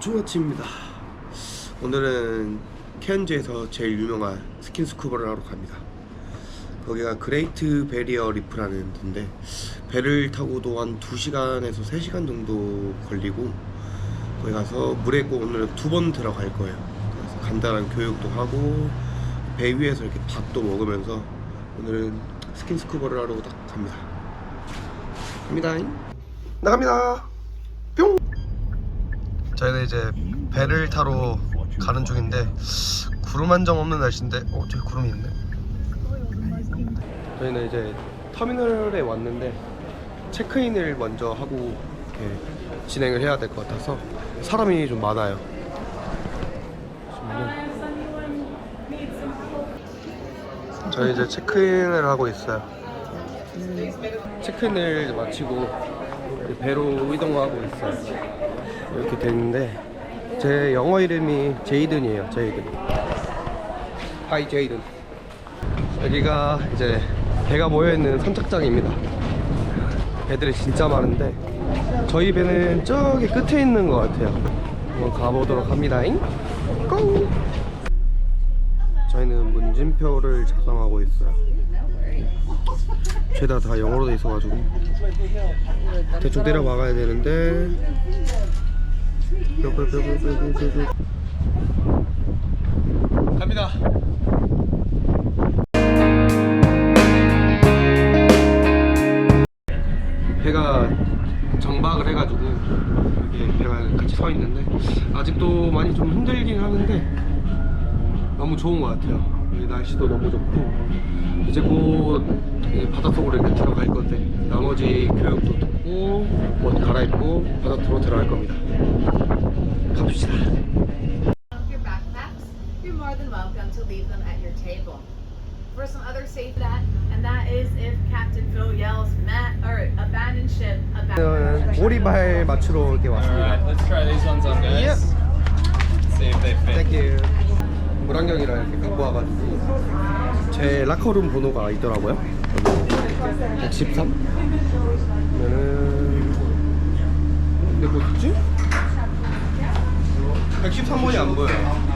좋은 아침입니다. 오늘은 케언즈에서 제일 유명한 스킨스쿠버를 하러 갑니다. 거기가 그레이트 베리어 리프라는 데인데 배를 타고도 한 2시간에서 3시간 정도 걸리고 거기 가서 물에 꼭 오늘 두 번 들어갈 거예요. 그래서 간단한 교육도 하고 배 위에서 이렇게 밥도 먹으면서 오늘은 스킨스쿠버를 하러 딱 갑니다. 갑니다. 나갑니다. 뿅. 저희는 이제 배를 타러 가는 중인데 구름 한 점 없는 날씨인데 어 저기 구름이 있네. 저희는 이제 터미널에 왔는데 체크인을 먼저 하고 이렇게 진행을 해야 될 것 같아서 사람이 좀 많아요. 저희 이제 체크인을 하고 있어요. 체크인을 마치고 배로 이동하고 있어요. 이렇게 됐는데 제 영어 이름이 제이든이에요. 제이든. 하이 제이든. 여기가 이제 배가 모여 있는 선착장입니다. 배들이 진짜 많은데 저희 배는 저기 끝에 있는 것 같아요. 한번 가보도록 합니다잉. 고! 저희는 문진표를 작성하고 있어요. 죄다 다 영어로 돼 있어가지고 대충 때려 막아야 되는데. 갑니다. 배가 정박을 해가지고 이렇게 배가 같이 서 있는데 아직도 많이 좀 힘들긴 하는데 너무 좋은 것 같아요. 날씨도 너무 좋고 이제 곧 이제 바닷속으로 이렇게 들어갈 건데 나머지 교육도 듣고 옷 갈아입고 바닷속으로 들어갈 겁니다. For some other safe that, and that is if Captain Phil yells, "Matt," or abandon ship, abandon. 오리발 맞추러 이렇게 왔습니다. Alright, let's try these ones on, guys. See if they fit. 땡큐. 물안경이랑 이렇게 갖고 와가지고 제 라커룸 번호가 있더라고요. 113. 그러면은 근데 뭐지? 113번이 안 보여요.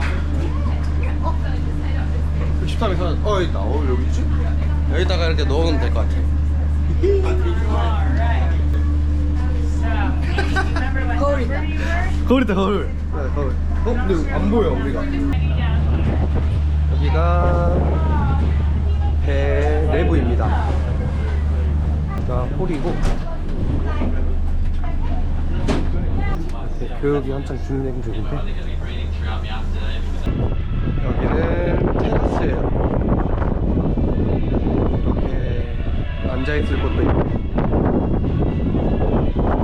113에서 어 있다. 어 여기 있지? 여기다가 이렇게 넣으면 될 것 같아. 거울 있다. 거울. 네, 거울. 어 근데 안 보여 우리가. 여기가 배 내부입니다. 여기가 홀이고 네, 교육이 한창 진행 중인데 여기는 테라스예요. 이렇게 앉아 있을 곳도 있고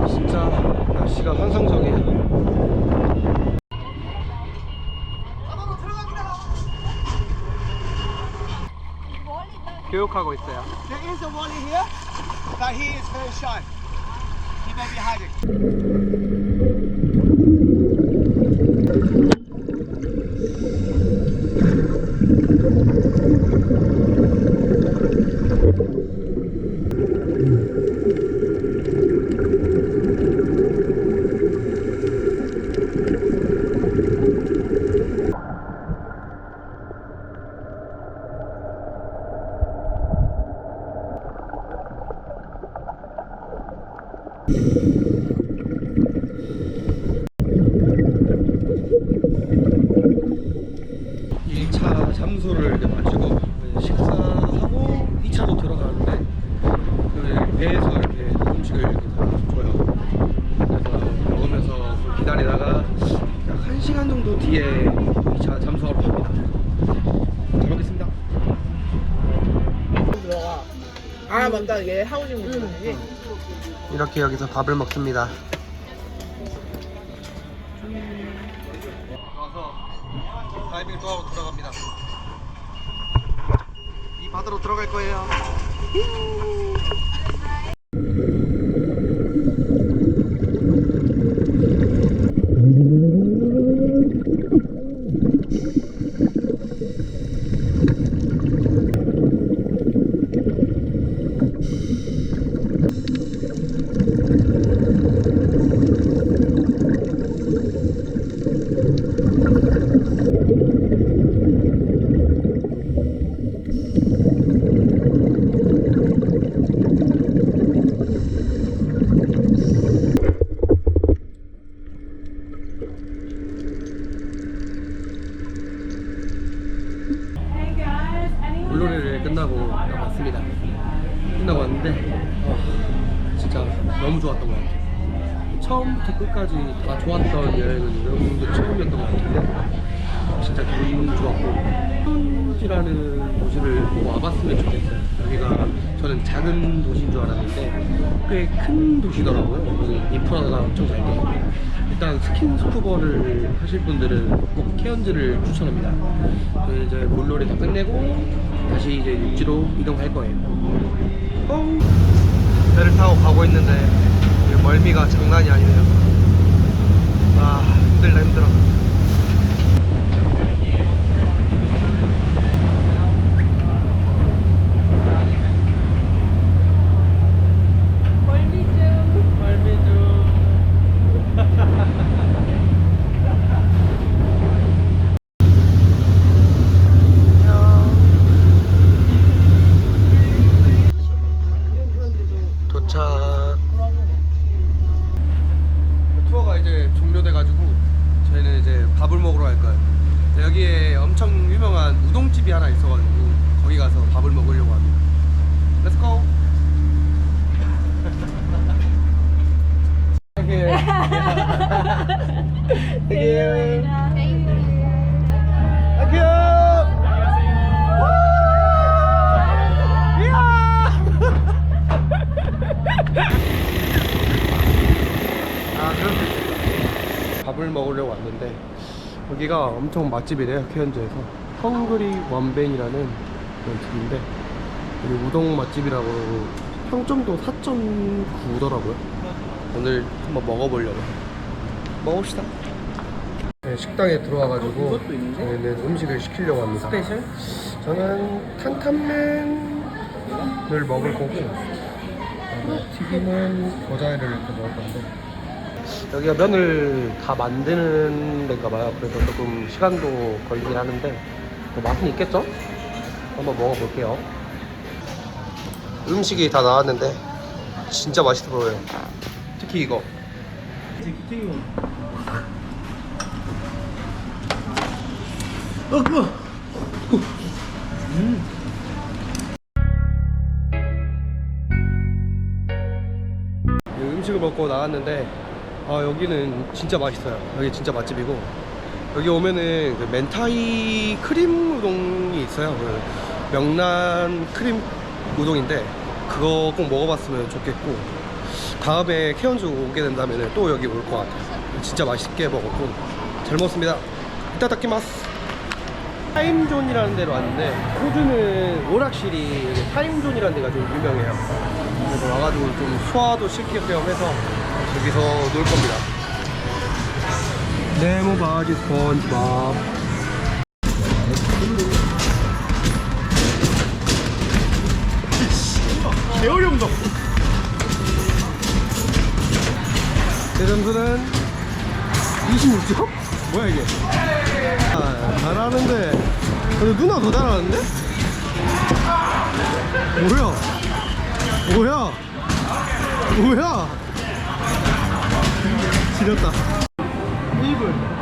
진짜 날씨가 환상적이에요. 교육하고 있어요. There is a wally here, but he is very shy. He may be hiding. 일차 잠수를 이제 마치고 식사하고 2차로 들어가는데 그 배에서 이렇게 음식을 이렇게 다 줘요. 그래서 먹으면서 기다리다가 약 1시간 정도 뒤에 2차 잠수하러 갑니다. 잘 먹겠습니다. 아 맞다 얘 하우징 이렇게 여기서 밥을 먹습니다. 다이빙 또 하고 들어갑니다. 이 바다로 들어갈 거예요. 맞습니다. 끝나고 왔는데 와, 진짜 너무 좋았던 것 같아요. 처음부터 끝까지 다 좋았던 여행은 여러분들 처음이었던 것 같은데 진짜 기분 좋았고 천지라는 도시를 꼭 와봤으면 좋겠어요. 여기가 저는 작은 도시인 줄 알았는데 꽤 큰 도시더라고요. 인프라가 엄청 잘 돼. 일단 스킨 스쿠버를 하실 분들은 꼭 케언즈를 추천합니다. 저희 이제 물놀이 다 끝내고 다시 이제 육지로 이동할 거예요. 어. 배를 타고 가고 있는데 멀미가 장난이 아니네요. 아 힘들다 힘들어. 밥을 먹으려고 왔는데 여기가 엄청 맛집이래요 케언즈에서. 헝그리 원벤이라는 집인데 여기 우동 맛집이라고 평점도 4.9더라고요. 오늘 한번 먹어보려고. 먹읍시다. 네, 식당에 들어와가지고 저희는 음식을 시키려고 합니다. 스페셜? 저는 탄탄면을 먹을 거고 튀김은 겨자를 이렇게 먹을 건데 여기가 면을 다 만드는 데인가 봐요. 그래서 조금 시간도 걸리긴 하는데 뭐 맛은 있겠죠? 한번 먹어볼게요. 음식이 다 나왔는데 진짜 맛있어 보여요. 특히 이거. 어, 그거. 음식을 먹고 나왔는데 아 여기는 진짜 맛있어요. 여기 진짜 맛집이고. 여기 오면은 그 멘타이 크림 우동이 있어요. 그 명란 크림 우동인데 그거 꼭 먹어봤으면 좋겠고 다음에 케언즈 오게 된다면 또 여기 올 것 같아요. 진짜 맛있게 먹었고. 잘 먹었습니다. 이따 닦기마스 타임존이라는 데로 왔는데 호주는 오락실이 여기 타임존이라는 데가 좀 유명해요. 그래서 와가지고 좀 소화도 시킬 겸 해서 여기서 놀 겁니다. 네모 바지 스펀지밥. 개 어려운다. 제 점수는 26점? 뭐야 이게? 아, 잘하는데 근데 누나 더 잘하는데? 뭐야? 뭐야? 뭐야? 지렸다.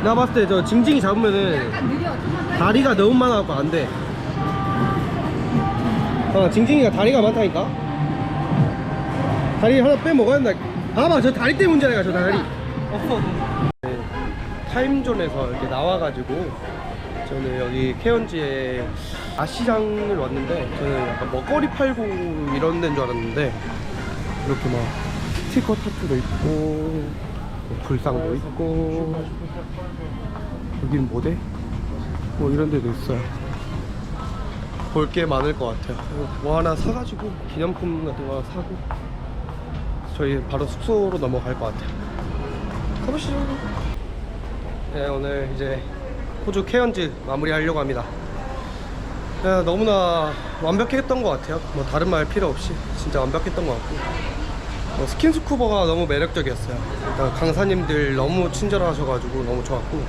내가 봤을 때 저 징징이 잡으면은 다리가 너무 많아갖고 안 돼. 어 징징이가 다리가 많다니까? 다리 하나 빼먹어야 된다. 봐봐 저 다리 때문에 문제라니까 저 다리. 네, 타임존에서 이렇게 나와가지고 저는 여기 케언지에 아시장을 왔는데 저는 약간 먹거리 팔고 이런 데인 줄 알았는데 이렇게 막 스티커 타투도 있고 뭐 불상도 있고 여긴 뭐대? 뭐 이런 데도 있어요. 볼 게 많을 것 같아요. 뭐 하나 사가지고 기념품 같은 거 사고 저희 바로 숙소로 넘어갈 것 같아요. 가보시죠. 네 오늘 이제 호주 케언즈 마무리하려고 합니다. 네, 너무나 완벽했던 것 같아요. 뭐 다른 말 필요 없이 진짜 완벽했던 것 같고. 어, 스킨스쿠버가 너무 매력적이었어요. 일단 강사님들 너무 친절하셔가지고 너무 좋았고.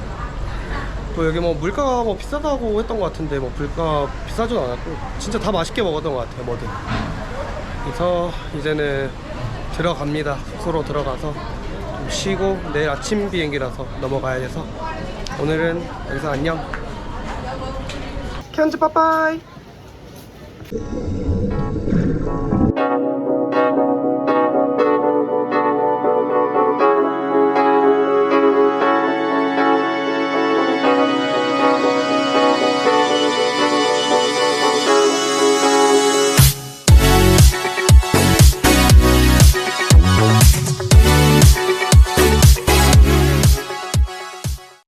또 여기 뭐 물가가 뭐 비싸다고 했던 것 같은데 뭐 물가 비싸진 않았고 진짜 다 맛있게 먹었던 것 같아요 뭐든. 그래서 이제는 들어갑니다. 숙소로 들어가서 좀 쉬고 내일 아침 비행기라서 넘어가야 돼서 오늘은 여기서 안녕. 켄즈 빠빠이